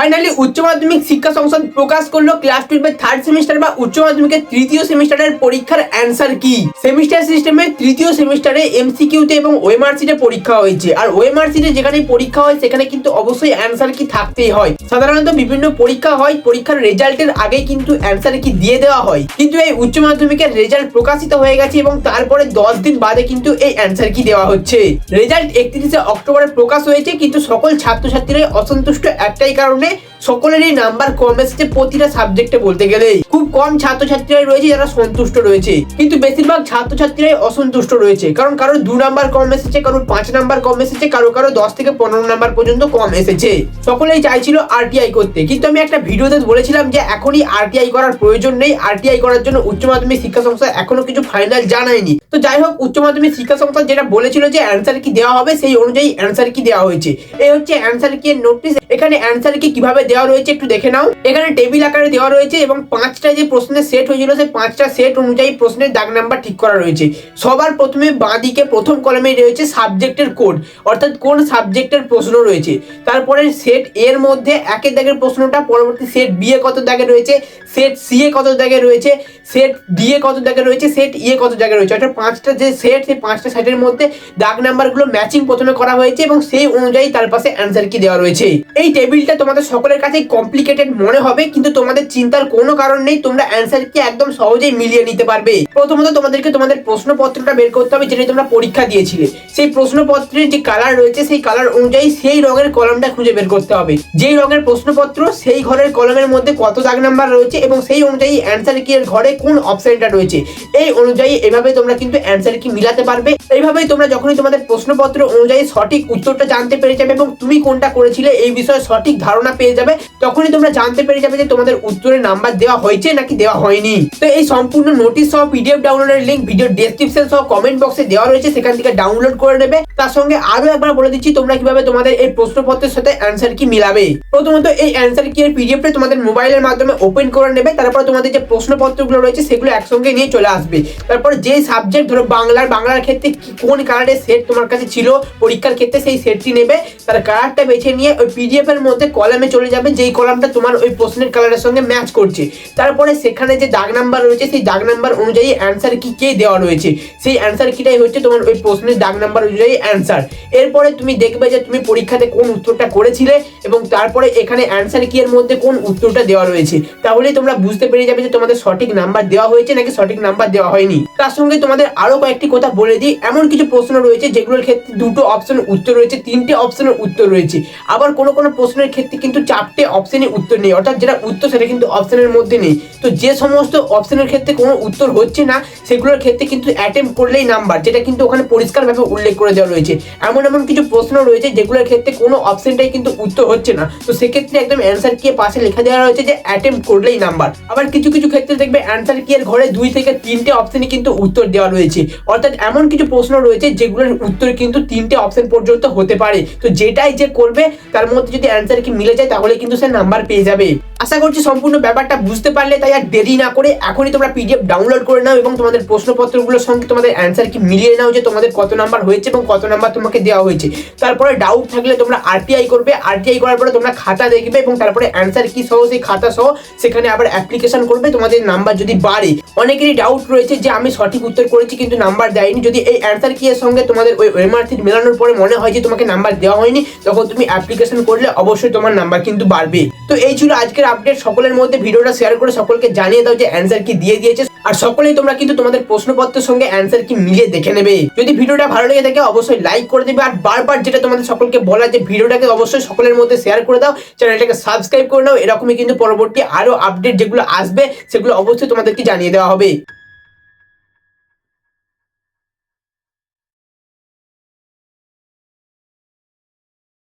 Finally উচ্চ মাধ্যমিক শিক্ষা সংসদ প্রকাশ করল ক্লাস টুয়েলভের থার্ড সেমিস্টার বা উচ্চ মাধ্যমিকের তৃতীয় সেমিস্টারের পরীক্ষার অ্যান্সার কি? সেমিস্টার সিস্টেমে তৃতীয় সেমিস্টারে এমসিকিউতে এবং ওএমআরসিতে পরীক্ষা হয়েছে। আর ওএমআরসিতে যেখানে পরীক্ষা হয়, সেখানে কিন্তু অবশ্যই অ্যান্সার কি থাকতেই হয়। সাধারণত বিভিন্ন পরীক্ষা হয়, পরীক্ষার রেজাল্টের আগেই কিন্তু অ্যান্সার কি দিয়ে দেওয়া হয়। কিন্তু এই উচ্চ মাধ্যমিকের রেজাল্ট প্রকাশিত হয়ে গেছে এবং তারপরে দশ দিন বাদে কিন্তু এই অ্যান্সার কি দেওয়া হচ্ছে। রেজাল্ট একত্রিশে অক্টোবরে প্রকাশ হয়েছে, কিন্তু সকল ছাত্রছাত্রীরাই অসন্তুষ্ট একটাই কারণে সকলেরই নাম্বার কম এসেছে প্রতিটা সাবজেক্টে বলতে গেলেই। খুব কম ছাত্রছাত্রীরাই রয়েছে যারা সন্তুষ্ট রয়েছে। কিন্তু বেশিরভাগ ছাত্রছাত্রীরাই অসন্তুষ্ট রয়েছে। কারণ কারও দু নাম্বার কম এসেছে, কারোর পাঁচ নাম্বার কম এসেছে, কারও কারও দশ থেকে পনেরো নাম্বার পর্যন্ত কম এসেছে। সকলেই চাইছিল আরটিআই করতে। কিন্তু আমি একটা ভিডিওতে বলেছিলাম যে এখনই আরটিআই করার প্রয়োজন নেই। আরটিআই করার জন্য উচ্চ মাধ্যমিক শিক্ষা সংস্থা এখনও কিছু ফাইনাল জানায়নি। তো যাই হোক, উচ্চ মাধ্যমিক শিক্ষা সংস্থা যেটা বলেছিল যে অ্যান্সার কি দেওয়া হবে, সেই অনুযায়ী অ্যান্সার কি দেওয়া হয়েছে। এই হচ্ছে অ্যান্সার কি নোটিশ এখানে অ্যান্সার কি কীভাবে দেওয়া রয়েছে একটু দেখে নাও। এখানে টেবিল আকারে দেওয়া রয়েছে এবং পাঁচটা যে প্রশ্নের সেট হয়েছিল, সেই পাঁচটা সেট অনুযায়ী প্রশ্নের দাগ নাম্বার ঠিক করা রয়েছে। সবার প্রথমে বাঁ দিকে প্রথম কলমে রয়েছে সাবজেক্টের কোড অর্থাৎ কোন সাবজেক্টের প্রশ্ন রয়েছে। তারপরে সেট এর মধ্যে একের দাগের প্রশ্নটা, পরবর্তী সেট বি এ কত দাগে রয়েছে সেট সি এ কত দাগে রয়েছে সেট ডি এ কত দাগে রয়েছে সেট ই এ কত জায়গায় রয়েছে। অর্থাৎ পাঁচটা যে সেট সেই পাঁচটা সেটের মধ্যে দাগ নাম্বারগুলো ম্যাচিং প্রথমে করা হয়েছে এবং সেই অনুযায়ী তার পাশে অ্যান্সার কি দেওয়া রয়েছে। এই টেবিলটা তোমাদের সকলের কাছে কমপ্লিকেটেড মনে হবে, কিন্তু তোমাদের চিন্তার কোনো কারণ নেই, তোমরা অ্যান্সার কি একদম সহজেই মিলিয়ে নিতে পারবে। প্রথমত তোমাদেরকে তোমাদের প্রশ্নপত্রটা বের করতে হবে, যেটা তোমরা পরীক্ষা দিয়েছিলে। সেই প্রশ্নপত্রের যে কালার রয়েছে, সেই কালার অনুযায়ী সেই রঙের কলমটা খুঁজে বের করতে হবে। যেই রঙের প্রশ্নপত্র, সেই ঘরের কলমের মধ্যে কত দাগ নাম্বার রয়েছে এবং সেই অনুযায়ী অ্যান্সার কি এর ঘরে কোন অপশনটা রয়েছে, এই অনুযায়ী এভাবে তোমরা কিন্তু অ্যান্সার কি মিলাতে পারবে। এইভাবেই তোমরা যখনই তোমাদের প্রশ্নপত্র অনুযায়ী সঠিক উত্তরটা জানতে পেরে যাবে এবং তুমি কোনটা করেছিলে, এই বিষয়ে সঠিক ধারণা পেয়ে যাবে, তখনই তোমরা জানতে পেরে যাবে যে তোমাদের উত্তরের নাম্বার দেওয়া হয়েছে নাকি দেওয়া হয়নি। তো এই সম্পূর্ণ নোটিশ সহ পিডিএফ ডাউনলোডের লিঙ্ক ভিডিও ডেসক্রিপশন সহ কমেন্ট বক্সে দেওয়া রয়েছে, সেখান থেকে ডাউনলোড করে নেবে। তার সঙ্গে আরও একবার বলে দিচ্ছি, তোমরা কীভাবে তোমাদের এই প্রশ্নপত্রের সাথে অ্যান্সার কি মিলাবে। প্রথমত এই অ্যান্সার কি এর পিডিএফটা তোমাদের মোবাইলের মাধ্যমে ওপেন করে নেবে, তারপর তোমাদের যে প্রশ্নপত্রগুলো রয়েছে, সেগুলো একসঙ্গে নিয়ে চলে আসবে। তারপর যে সাবজেক্ট ধরো বাংলার বাংলার ক্ষেত্রে কোন কালারের সেট তোমার কাছে ছিল, পরীক্ষার ক্ষেত্রে সেই সেটটি নেবে, তার কালারটা বেছে নিয়ে ওই পিডিএফ এর মধ্যে কলামে চলে যাবে, যেই কলামটা তোমার ওই প্রশ্নের কালারের সঙ্গে ম্যাচ করছে। তারপরে সেখানে যে দাগ নাম্বার রয়েছে, সেই দাগ নাম্বার অনুযায়ী অ্যান্সার কি কে দেওয়া রয়েছে। সেই অ্যান্সার কিটাই হচ্ছে তোমার ওই প্রশ্নের দাগ নাম্বার অনুযায়ী অ্যান্সার এরপরে তুমি দেখবে যে তুমি পরীক্ষাতে কোন উত্তরটা করেছিলে এবং তারপরে এখানে অ্যান্সার কি এর মধ্যে কোন উত্তরটা দেওয়া রয়েছে। তাহলেই তোমরা বুঝতে পেরে যাবে যে তোমাদের সঠিক নাম্বার দেওয়া হয়েছে নাকি সঠিক নাম্বার দেওয়া হয়নি। তার সঙ্গে তোমাদের আরও কয়েকটি কথা বলে দিই। এমন কিছু প্রশ্ন রয়েছে যেগুলোর ক্ষেত্রে দুটো অপশনের উত্তর রয়েছে, তিনটে অপশনের উত্তর রয়েছে। আবার কোনো কোনো প্রশ্নের ক্ষেত্রে কিন্তু চারটে অপশনের উত্তর নেই। অর্থাৎ যেটা উত্তর সেটা কিন্তু অপশনের মধ্যে নেই। তো যে সমস্ত অপশনের ক্ষেত্রে কোনো উত্তর হচ্ছে না, সেগুলোর ক্ষেত্রে কিন্তু অ্যাটেম্প করলেই নাম্বার যেটা কিন্তু ওখানে পরিষ্কারভাবে উল্লেখ করে দেওয়া রয়েছে। এমন এমন কিছু প্রশ্ন রয়েছে যেগুলোর ক্ষেত্রে কোনো অপশনটাই কিন্তু উত্তর হচ্ছে না। তো সেক্ষেত্রে একদম অ্যান্সার কি পাশে লেখা দেওয়া রয়েছে যে অ্যাটেম্প করলেই নাম্বার আবার কিছু কিছু ক্ষেত্রে দেখবে অ্যান্সার কি এর ঘরে দুই থেকে তিনটে অপশনই কিন্তু উত্তর দেওয়া রয়েছে। অর্থাৎ এমন কিছু প্রশ্ন রয়েছে যেগুলোর উত্তর কিন্তু তিনটে অপশন পর্যন্ত হতে পারে। তো যেটাই যে করবে, তার মধ্যে যদি অ্যান্সার কি মিলে যায়, তাহলে কিন্তু সে নাম্বার পেয়ে যাবে। আশা করছি সম্পূর্ণ ব্যাপারটা বুঝতে পারলে, তাই আর দেরি না করে এখনই তোমরা পিডিএফ ডাউনলোড করে নাও এবং তোমাদের প্রশ্নপত্রগুলোর সঙ্গে তোমাদের অ্যান্সার কি মিলিয়ে নাও যে তোমাদের কত নাম্বার হয়েছে এবং কত নাম্বার তোমাকে দেওয়া হয়েছে। তারপরে ডাউট থাকলে তোমরা আরটিআই করবে। আরটিআই করার পরে তোমরা খাতা দেখবে এবং তারপরে অ্যান্সার কি সহ, সেই খাতা সহ সেখানে আবার অ্যাপ্লিকেশন করবে। তোমাদের নাম্বার যদি বাড়ে, অনেকেরই ডাউট রয়েছে যে আমি সঠিক উত্তর করেছি কিন্তু নাম্বার দেয়নি। যদি এই অ্যান্সার কি এর সঙ্গে তোমাদের ওই এমআরসি মেলানোর পরে মনে হয় যে তোমাকে নাম্বার দেওয়া হয়নি, তখন তুমি অ্যাপ্লিকেশন করলে অবশ্যই তোমার নাম্বার কিন্তু বাড়বে। তো এই ছিল আজকের আপডেট সকলের মধ্যে ভিডিওটা শেয়ার করে সকলকে জানিয়ে দাও যে অ্যান্সার কি দিয়ে দিয়েছে। আর সকলেই তোমরা কিন্তু তোমাদের প্রশ্নপত্রের সঙ্গে অ্যান্সার কি মিলে দেখে নেবে। যদি ভিডিওটা ভালো লেগে থাকে, অবশ্যই লাইক করে দেবে। আর বারবার যেটা তোমাদের সকলকে বলা যে ভিডিওটাকে অবশ্যই সকলের মধ্যে শেয়ার করে দাও চ্যানেলটাকে সাবস্ক্রাইব করে নাও। এরকমই কিন্তু পরবর্তী আরও আপডেট যেগুলো আসবে, সেগুলো অবশ্যই তোমাদেরকে জানিয়ে দেওয়া হবে।